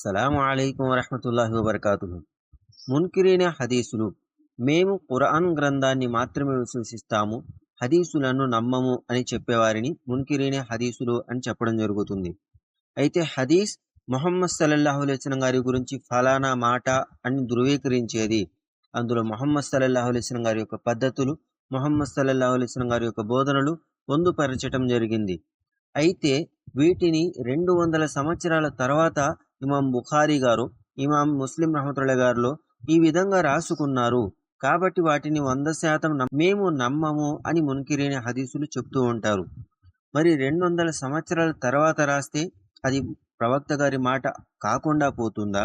అస్సలం అయికం వరహమతుల్లాహి వబర్కాతు మున్కిరీన హదీసులు. మేము ఖురాన్ గ్రంథాన్ని మాత్రమే విశ్వసిస్తాము. హదీసులను నమ్మము అని చెప్పేవారిని మున్కిరీన హదీసులు అని చెప్పడం జరుగుతుంది. అయితే హదీస్ మొహమ్మద్ సల్లల్లాహు అలైస్లం గారి గురించి ఫలానా మాట అని ధృవీకరించేది. అందులో మొహమ్మద్ సల్లల్లాహు అలైస్లం గారి యొక్క పద్ధతులు మొహమ్మద్ సల్లల్లాహు అలైస్లం గారి యొక్క బోధనలు పొందుపరచటం జరిగింది. అయితే వీటిని రెండు వందల సంవత్సరాల తర్వాత ఇమాం బుఖారీ గారు ఇమాం ముస్లిం రహమతుల్లా గారిలో ఈ విధంగా రాసుకున్నారు. కాబట్టి వాటిని వంద శాతం మేము నమ్మము అని మున్కిరైన హదీసులు చెప్తూ ఉంటారు. మరి రెండు వందల సంవత్సరాల తర్వాత రాస్తే అది ప్రవక్త గారి మాట కాకుండా పోతుందా?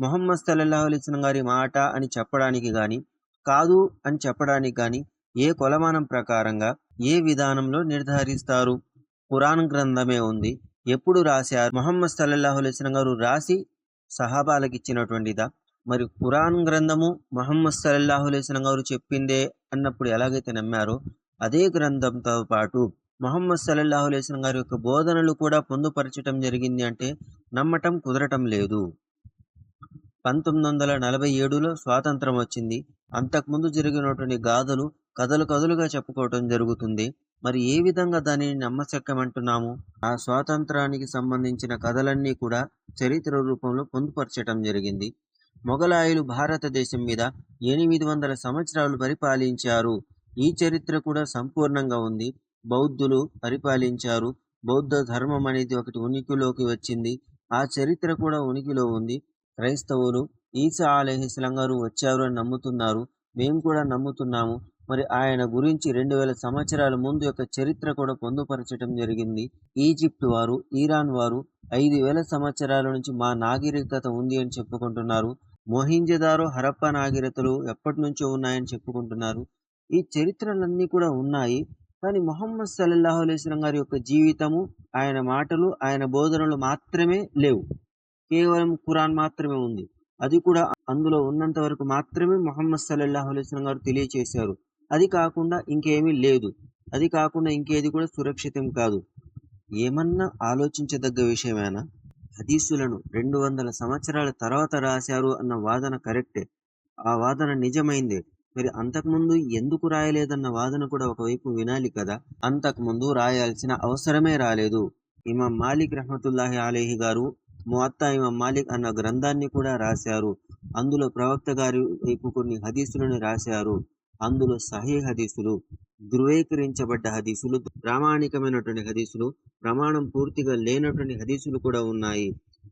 మొహమ్మద్ సల్లల్లాహు అలీస్లం గారి మాట అని చెప్పడానికి కానీ కాదు అని చెప్పడానికి కానీ ఏ కొలమానం ప్రకారంగా ఏ విధానంలో నిర్ధారిస్తారు? పురాణ గ్రంథమే ఉంది. ఎప్పుడు రాశారు? మొహమ్మద్ సల్లల్లాహు అలైస్లం గారు రాసి సహాబాలకు ఇచ్చినటువంటిదా మరి ఖురాన్ గ్రంథము మొహమ్మద్ సల్లల్లాహు అలైస్లం గారు చెప్పిందే అన్నప్పుడు ఎలాగైతే నమ్మారో అదే గ్రంథంతో పాటు మొహమ్మద్ సల్లల్లాహు అలైస్లం గారి యొక్క బోధనలు కూడా పొందుపరచటం జరిగింది అంటే నమ్మటం కుదరటం లేదు. పంతొమ్మిది వందల నలభై ఏడులో స్వాతంత్రం వచ్చింది. అంతకుముందు జరిగినటువంటి గాథలు కథలు కథలుగా చెప్పుకోవటం జరుగుతుంది. మరి ఏ విధంగా దానిని నమ్మశక్యమంటున్నాము? ఆ స్వాతంత్రానికి సంబంధించిన కథలన్నీ కూడా చరిత్ర రూపంలో పొందుపరచటం జరిగింది. మొఘలాయులు భారతదేశం మీద ఎనిమిది వందల సంవత్సరాలు పరిపాలించారు. ఈ చరిత్ర కూడా సంపూర్ణంగా ఉంది. బౌద్ధులు పరిపాలించారు. బౌద్ధ ధర్మం అనేది ఒకటి ఉనికిలోకి వచ్చింది. ఆ చరిత్ర కూడా ఉనికిలో ఉంది. క్రైస్తవులు ఈసా అలహిస్లం గారు వచ్చారు అని నమ్ముతున్నారు. మేము కూడా నమ్ముతున్నాము. మరి ఆయన గురించి రెండు వేల సంవత్సరాల ముందు యొక్క చరిత్ర కూడా పొందుపరచడం జరిగింది. ఈజిప్ట్ వారు ఈరాన్ వారు ఐదు వేల సంవత్సరాల నుంచి మా నాగరికత ఉంది అని చెప్పుకుంటున్నారు. మోహింజదారో హరప్ప నాగరికతలు ఎప్పటి నుంచో ఉన్నాయని చెప్పుకుంటున్నారు. ఈ చరిత్రలన్నీ కూడా ఉన్నాయి. కానీ మొహమ్మద్ సల్లల్లాహు అలైస్లం గారి యొక్క జీవితము ఆయన మాటలు ఆయన బోధనలు మాత్రమే లేవు. కేవలం ఖురాన్ మాత్రమే ఉంది. అది కూడా అందులో ఉన్నంత వరకు మాత్రమే మొహమ్మద్ సల్లల్లాహు అలైస్లం గారు తెలియచేశారు. అది కాకుండా ఇంకేమీ లేదు. అది కాకుండా ఇంకేది కూడా సురక్షితం కాదు. ఏమన్నా ఆలోచించదగ్గ విషయమేనా? హదీసులను రెండు వందల సంవత్సరాల తర్వాత రాశారు అన్న వాదన కరెక్టే. ఆ వాదన నిజమైందే. మరి అంతకుముందు ఎందుకు రాయలేదన్న వాదన కూడా ఒకవైపు వినాలి కదా. అంతకుముందు రాయాల్సిన అవసరమే రాలేదు. ఇమాం మాలిక్ రహమతుల్లాహి అలీహి గారు ముఅత్తా ఇమాం మాలిక్ అన్న గ్రంథాన్ని కూడా రాశారు. అందులో ప్రవక్త గారి వైపు కొన్ని హదీసులను రాశారు. అందులో సహీ హదీసులు ధృవీకరించబడ్డ హదీసులు ప్రామాణికమైనటువంటి హదీసులు ప్రమాణం పూర్తిగా లేనటువంటి హదీసులు కూడా ఉన్నాయి.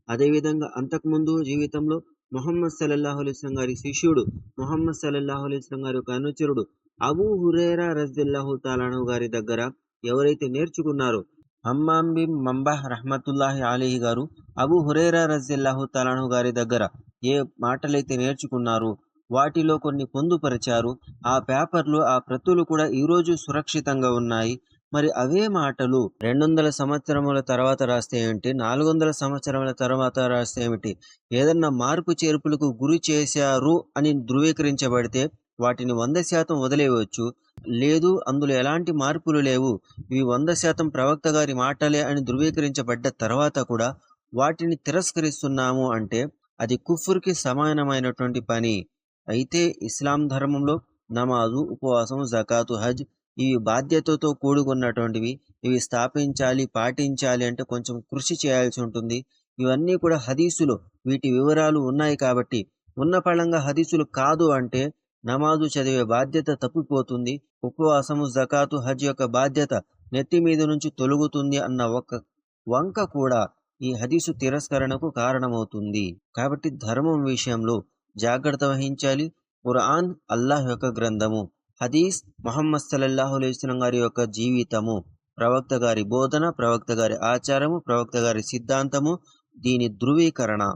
అదేవిధంగా అంతకుముందు జీవితంలో మొహమ్మద్ సల్లల్లాహు అలైస్లం గారి శిష్యుడు మొహమ్మద్ సల్లల్లాహు అలైస్లం గారి యొక్క అనుచరుడు అబూ హురేరా రజ్దిల్లాహు తాలాను గారి దగ్గర ఎవరైతే నేర్చుకున్నారో హమ్మాంబి మంబాహ్ రహమతుల్లాహి అలీహి గారు అబూ హురేరా రజ్దిల్లాహు తాలాను గారి దగ్గర ఏ మాటలైతే నేర్చుకున్నారు వాటిలో కొన్ని పొందుపరిచారు. ఆ పేపర్లు ఆ ప్రతులు కూడా ఈరోజు సురక్షితంగా ఉన్నాయి. మరి అవే మాటలు రెండు వందల సంవత్సరముల తర్వాత రాస్తే ఏమిటి నాలుగు వందల సంవత్సరముల తర్వాత రాస్తే ఏమిటి? ఏదన్నా మార్పు చేర్పులకు గురి చేశారు అని ధృవీకరించబడితే వాటిని వంద శాతం వదిలేయవచ్చు. లేదు అందులో ఎలాంటి మార్పులు లేవు. ఇవి వంద శాతం ప్రవక్త గారి మాటలే అని ధృవీకరించబడ్డ తర్వాత కూడా వాటిని తిరస్కరిస్తున్నాము అంటే అది కుఫుర్కి సమానమైనటువంటి పని. అయితే ఇస్లాం ధర్మంలో నమాజు ఉపవాసం జకాతు హజ్ ఇవి బాధ్యతతో కూడుకున్నటువంటివి. ఇవి స్థాపించాలి పాటించాలి అంటే కొంచెం కృషి చేయాల్సి ఉంటుంది. ఇవన్నీ కూడా హదీసులు వీటి వివరాలు ఉన్నాయి కాబట్టి ఉన్న పళంగా హదీసులు కాదు అంటే నమాజు చదివే బాధ్యత తప్పిపోతుంది. ఉపవాసము జకాతు హజ్ యొక్క బాధ్యత నెత్తి మీద నుంచి తొలుగుతుంది అన్న ఒక వంక కూడా ఈ హదీసు తిరస్కరణకు కారణమవుతుంది. కాబట్టి ధర్మం విషయంలో జాగ్రత్త వహించాలి. ఖురాన్ అల్లాహ్ యొక్క గ్రంథము. హదీస్ మహమ్మద్ సల్లల్లాహు అలైస్లం గారి యొక్క జీవితము. ప్రవక్త గారి బోధన ప్రవక్త గారి ఆచారము ప్రవక్త గారి సిద్ధాంతము. దీని ధృవీకరణ.